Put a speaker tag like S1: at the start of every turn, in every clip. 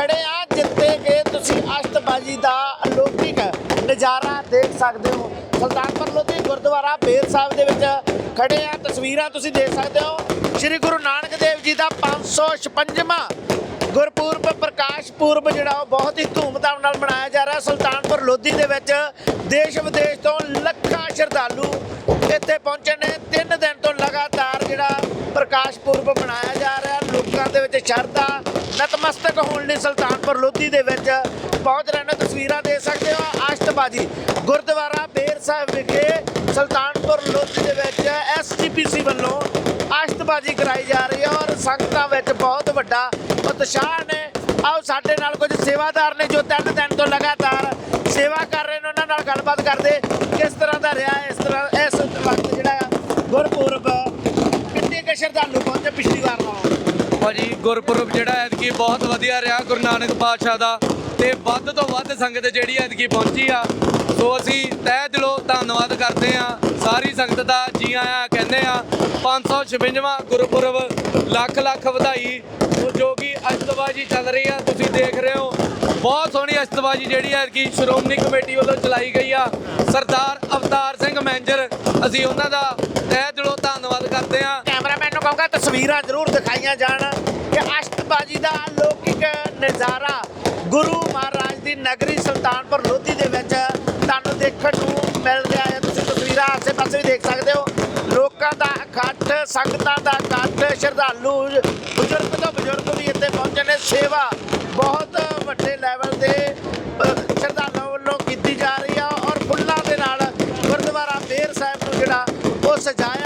S1: ਖੜੇ ਆ, ਜਿੱਤੇ ਕੇ ਤੁਸੀਂ ਅਸ਼ਟਬਾਜੀ ਦਾ ਅਲੌਕਿਕ ਨਜ਼ਾਰਾ ਦੇਖ ਸਕਦੇ ਹੋ। ਸੁਲਤਾਨਪੁਰ ਲੋਧੀ ਗੁਰਦੁਆਰਾ ਬੇਰ ਸਾਹਿਬ ਦੇ ਵਿੱਚ ਖੜੇ ਆ। ਤਸਵੀਰਾਂ ਤੁਸੀਂ ਦੇਖ ਸਕਦੇ ਹੋ। ਸ੍ਰੀ ਗੁਰੂ ਨਾਨਕ ਦੇਵ ਜੀ ਦਾ 556ਵਾਂ ਗੁਰਪੁਰਬ ਪ੍ਰਕਾਸ਼ ਪੁਰਬ ਜਿਹੜਾ ਉਹ ਬਹੁਤ ਹੀ ਧੂਮਧਾਮ ਨਾਲ ਮਨਾਇਆ ਜਾ ਰਿਹਾ। ਸੁਲਤਾਨਪੁਰ ਲੋਧੀ ਦੇ ਵਿੱਚ ਦੇਸ਼ ਵਿਦੇਸ਼ ਤੋਂ ਲੱਖਾਂ ਸ਼ਰਧਾਲੂ ਇੱਥੇ ਪਹੁੰਚੇ ਨੇ। ਤਿੰਨ ਦਿਨ ਤੋਂ ਲਗਾਤਾਰ ਜਿਹੜਾ ਪ੍ਰਕਾਸ਼ ਪੁਰਬ ਮਨਾਇਆ ਜਾ ਰਿਹਾ। ਲੋਕਾਂ ਦੇ ਵਿੱਚ ਸ਼ਰਧਾ ਨਤਮਸਤਕ ਹੋਣ ਲਈ ਸੁਲਤਾਨਪੁਰ ਲੋਧੀ ਦੇ ਵਿੱਚ ਪਹੁੰਚ ਰਹੇ ਨੇ, ਤਸਵੀਰਾਂ ਦੇ ਸਕਦੇ ਹੋ ਆਸ਼ਤਬਾਜੀ। ਗੁਰਦੁਆਰਾ ਬੇਰ ਸਾਹਿਬ ਵਿਖੇ ਸੁਲਤਾਨਪੁਰ ਲੋਧੀ ਦੇ ਵਿੱਚ ਐਸਜੀਪੀਸੀ ਵੱਲੋਂ ਆਸ਼ਤਬਾਜੀ ਕਰਾਈ ਜਾ ਰਹੀ ਹੈ ਔਰ ਸੰਗਤਾਂ ਵਿੱਚ ਬਹੁਤ ਵੱਡਾ ਉਤਸ਼ਾਹ ਨੇ। ਆਓ ਸਾਡੇ ਨਾਲ ਕੁਝ ਸੇਵਾਦਾਰ ਨੇ ਜੋ ਤਿੰਨ ਦਿਨ ਤੋਂ ਲਗਾਤਾਰ ਸੇਵਾ ਕਰ ਰਹੇ ਨੇ, ਉਹਨਾਂ ਨਾਲ ਗੱਲਬਾਤ ਕਰਦੇ ਕਿਸ ਤਰ੍ਹਾਂ ਦਾ ਰਿਹਾ ਇਸ ਤਰ੍ਹਾਂ ਇਸ ਵਕਤ ਜਿਹੜਾ ਗੁਰਪੁਰਬ, ਕਿੰਨੇ ਕੁ ਸ਼ਰਧਾਲੂ ਪਹੁੰਚੇ ਪਿਛਲੀ ਵਾਰ ਨਾਲੋਂ?
S2: ਭਾਜੀ ਗੁਰਪੁਰਬ ਜਿਹੜਾ ਐਤਕੀ ਬਹੁਤ ਵਧੀਆ ਰਿਹਾ ਗੁਰੂ ਨਾਨਕ ਪਾਤਸ਼ਾਹ ਦਾ ਤੇ ਵੱਧ ਤੋਂ ਵੱਧ ਸੰਗਤ ਜਿਹੜੀ ਐਤਕੀ ਪਹੁੰਚੀ ਆ। ਸੋ ਅਸੀਂ ਤਹਿ ਦਿਲੋਂ ਧੰਨਵਾਦ ਕਰਦੇ ਆ ਸਾਰੀ ਸੰਗਤ ਦਾ ਜੀ ਆਇਆਂ ਕਹਿੰਦੇ ਆ 556ਵਾਂ ਗੁਰਪੁਰਬ ਲੱਖ ਲੱਖ ਵਧਾਈ ਜੋ ਕਿ ਅਸ਼ਤਬਾਜੀ ਚੱਲ ਰਹੀ ਆ, ਤੁਸੀਂ ਦੇਖ ਰਹੇ ਹੋ। ਬਹੁਤ ਸੋਹਣੀ ਅਸ਼ਤਬਾਜੀ ਜਿਹੜੀ ਹੈ ਕਿ ਸ਼੍ਰੋਮਣੀ ਕਮੇਟੀ ਵੱਲੋਂ ਚਲਾਈ ਗਈ ਆ। ਸਰਦਾਰ ਅਵਤਾਰ ਸਿੰਘ ਮੈਂਜਰ, ਅਸੀਂ ਉਹਨਾਂ ਦਾ ਤਹਿ ਦਿਲੋਂ ਧੰਨਵਾਦ ਕਰਦੇ ਆ
S1: ਤਸਵੀਰਾਂ ਜ਼ਰੂਰ ਦਿਖਾਈਆਂ ਜਾਣ ਕਿ ਅਸ਼ਟਬਾਜੀ ਦਾ ਅਲੌਕਿਕ ਨਜ਼ਾਰਾ ਗੁਰੂ ਮਹਾਰਾਜ ਦੀ ਨਗਰੀ ਸੁਲਤਾਨਪੁਰ ਲੋਧੀ ਦੇ ਵਿੱਚ ਤੁਹਾਨੂੰ ਦੇਖਣ ਨੂੰ ਮਿਲ ਰਿਹਾ ਹੈ। ਤੁਸੀਂ ਤਸਵੀਰਾਂ ਆਸੇ-ਪਾਸੇ ਵੀ ਦੇਖ ਸਕਦੇ ਹੋ। ਲੋਕਾਂ ਦਾ ਇਕੱਠ ਸੰਗਤਾਂ ਦਾ ਇਕੱਠ ਸ਼ਰਧਾਲੂ ਬਜ਼ੁਰਗ ਤੋਂ ਬਜ਼ੁਰਗ ਵੀ ਇੱਥੇ ਪਹੁੰਚੇ ਨੇ। ਸੇਵਾ ਬਹੁਤ ਵੱਡੇ ਲੈਵਲ ਦੇ ਅ, ਸ਼ਰਧਾਲੂਆਂ ਵੱਲੋਂ ਕੀਤੀ ਜਾ ਰਹੀ ਆ ਔਰ ਫੁੱਲਾਂ ਦੇ ਨਾਲ ਗੁਰਦੁਆਰਾ ਬੇਰ ਸਾਹਿਬ ਨੂੰ ਜਿਹੜਾ ਉਹ ਸਜਾਇਆ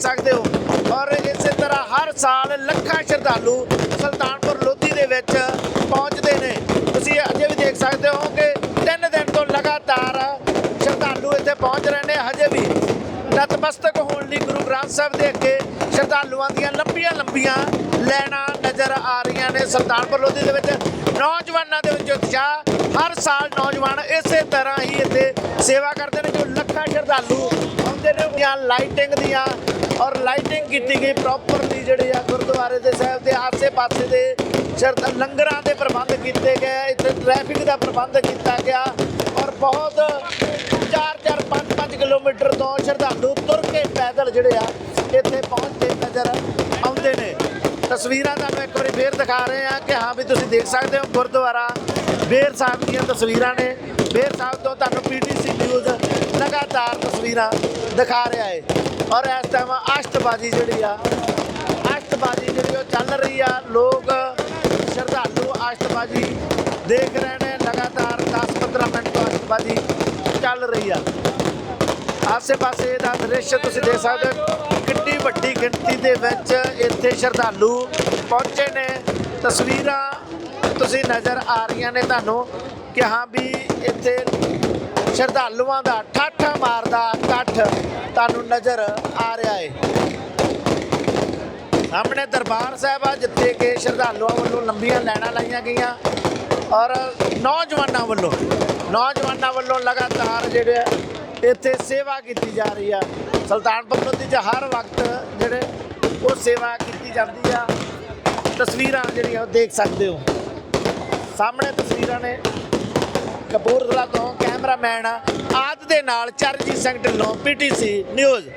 S1: ਦੇਖ ਸਕਦੇ ਹੋ। ਔਰ ਇਸੇ ਤਰ੍ਹਾਂ ਹਰ ਸਾਲ ਲੱਖਾਂ ਸ਼ਰਧਾਲੂ ਸੁਲਤਾਨਪੁਰ ਲੋਧੀ ਦੇ ਵਿੱਚ ਪਹੁੰਚਦੇ ਨੇ। ਤੁਸੀਂ ਅਜੇ ਵੀ ਦੇਖ ਸਕਦੇ ਹੋ ਕਿ ਤਿੰਨ ਦਿਨ ਤੋਂ ਲਗਾਤਾਰ ਸ਼ਰਧਾਲੂ ਇੱਥੇ ਪਹੁੰਚ ਰਹੇ ਨੇ। ਹਜੇ ਵੀ ਨਤਮਸਤਕ ਹੋਣ ਲਈ ਗੁਰੂ ਗ੍ਰੰਥ ਸਾਹਿਬ ਦੇ ਅੱਗੇ ਸ਼ਰਧਾਲੂਆਂ ਦੀਆਂ ਲੰਬੀਆਂ ਲੰਬੀਆਂ ਲਾਈਨਾਂ ਨਜ਼ਰ ਆ ਰਹੀਆਂ ਨੇ ਸੁਲਤਾਨਪੁਰ ਲੋਧੀ ਦੇ ਵਿੱਚ। ਨੌਜਵਾਨਾਂ ਦੇ ਵਿੱਚ ਉਤਸ਼ਾਹ ਹਰ ਸਾਲ ਨੌਜਵਾਨ ਇਸੇ ਤਰ੍ਹਾਂ ਹੀ ਇੱਥੇ ਸੇਵਾ ਕਰਦੇ ਨੇ। ਜੋ ਲੱਖਾਂ ਸ਼ਰਧਾਲੂ ਆਉਂਦੇ ਨੇ ਜਾਂ ਲਾਈਟਿੰਗ ਦੀਆਂ ਔਰ ਲਾਈਟਿੰਗ ਕੀਤੀ ਗਈ ਪ੍ਰੋਪਰਲੀ ਜਿਹੜੀ ਆ ਗੁਰਦੁਆਰੇ ਦੇ ਸਾਹਿਬ ਦੇ ਆਸੇ-ਪਾਸੇ ਦੇ ਸ਼ਰਧਾ ਲੰਗਰਾਂ ਦੇ ਪ੍ਰਬੰਧ ਕੀਤੇ ਗਏ ਇੱਥੇ ਟ੍ਰੈਫਿਕ ਦਾ ਪ੍ਰਬੰਧ ਕੀਤਾ ਗਿਆ ਔਰ ਬਹੁਤ 4-4 5-5 ਕਿਲੋਮੀਟਰ ਤੋਂ ਸ਼ਰਧਾਲੂ ਤੁਰ ਕੇ ਪੈਦਲ ਜਿਹੜੇ ਆ ਇੱਥੇ ਪਹੁੰਚਦੇ ਨਜ਼ਰ ਆਉਂਦੇ ਨੇ। ਤਸਵੀਰਾਂ ਤੁਹਾਨੂੰ ਇੱਕ ਵਾਰੀ ਫੇਰ ਦਿਖਾ ਰਹੇ ਆ ਕਿ ਹਾਂ ਵੀ ਤੁਸੀਂ ਦੇਖ ਸਕਦੇ ਹੋ ਗੁਰਦੁਆਰਾ ਬੇਰ ਸਾਹਿਬ ਦੀਆਂ ਤਸਵੀਰਾਂ ਨੇ। ਬੇਰ ਸਾਹਿਬ ਤੋਂ ਤੁਹਾਨੂੰ ਪੀਟੀਸੀ ਨਿਊਜ਼ ਲਗਾਤਾਰ ਤਸਵੀਰਾਂ ਦਿਖਾ ਰਿਹਾ ਹੈ ਔਰ ਇਸ ਟਾਈਮ ਅਸ਼ਟਬਾਜੀ ਜਿਹੜੀ ਆ ਅਸ਼ਟਬਾਜੀ ਜਿਹੜੀ ਉਹ ਚੱਲ ਰਹੀ ਆ, ਲੋਕ ਸ਼ਰਧਾਲੂ ਅਸ਼ਟਬਾਜੀ ਦੇਖ ਰਹੇ ਨੇ, ਲਗਾਤਾਰ 10-15 ਮਿੰਟ ਤੋਂ ਅਸ਼ਟਬਾਜੀ ਚੱਲ ਰਹੀ ਆ। ਆਸੇ-ਪਾਸੇ ਦਾ ਦ੍ਰਿਸ਼ ਤੁਸੀਂ ਦੇਖ ਸਕਦੇ ਹੋ, ਕਿੰਨੀ ਵੱਡੀ ਗਿਣਤੀ ਦੇ ਵਿੱਚ ਇੱਥੇ ਸ਼ਰਧਾਲੂ ਪਹੁੰਚੇ ਨੇ। ਤਸਵੀਰਾਂ ਤੁਸੀਂ ਨਜ਼ਰ ਆ ਰਹੀਆਂ ਨੇ ਤੁਹਾਨੂੰ ਕਿ ਹਾਂ ਵੀ ਇੱਥੇ ਸ਼ਰਧਾਲੂਆਂ ਦਾ ਠਾਠਾ ਮਾਰਦਾ ਇਕੱਠ। ਤੁਹਾਨੂੰ ਨਜ਼ਰ ਆ ਰਿਹਾ ਹੈ ਸਾਹਮਣੇ ਦਰਬਾਰ ਸਾਹਿਬ ਆ ਜਿੱਥੇ ਕਿ ਸ਼ਰਧਾਲੂਆਂ ਵੱਲੋਂ ਲੰਬੀਆਂ ਲਾਈਨਾਂ ਲਾਈਆਂ ਗਈਆਂ ਔਰ ਨੌਜਵਾਨਾਂ ਵੱਲੋਂ ਨੌਜਵਾਨਾਂ ਵੱਲੋਂ ਲਗਾਤਾਰ ਜਿਹੜੇ ਆ, ਇੱਥੇ ਸੇਵਾ ਕੀਤੀ ਜਾ ਰਹੀ ਆ। ਸੁਲਤਾਨਪੁਰ ਲੋਧੀ 'ਚ ਹਰ ਵਕਤ ਜਿਹੜੇ ਉਹ ਸੇਵਾ ਕੀਤੀ ਜਾਂਦੀ ਆ। ਤਸਵੀਰਾਂ ਜਿਹੜੀਆਂ ਉਹ ਦੇਖ ਸਕਦੇ ਹੋ। ਸਾਹਮਣੇ ਤਸਵੀਰਾਂ ਨੇ ਕਪੂਰਥਲਾ ਤੋਂ ਕੈਮਰਾਮੈਨ ਆਦ ਦੇ ਨਾਲ ਚਰਨਜੀਤ ਸਿੰਘ ਢਿੱਲੋਂ ਪੀਟੀਸੀ ਨਿਊਜ਼।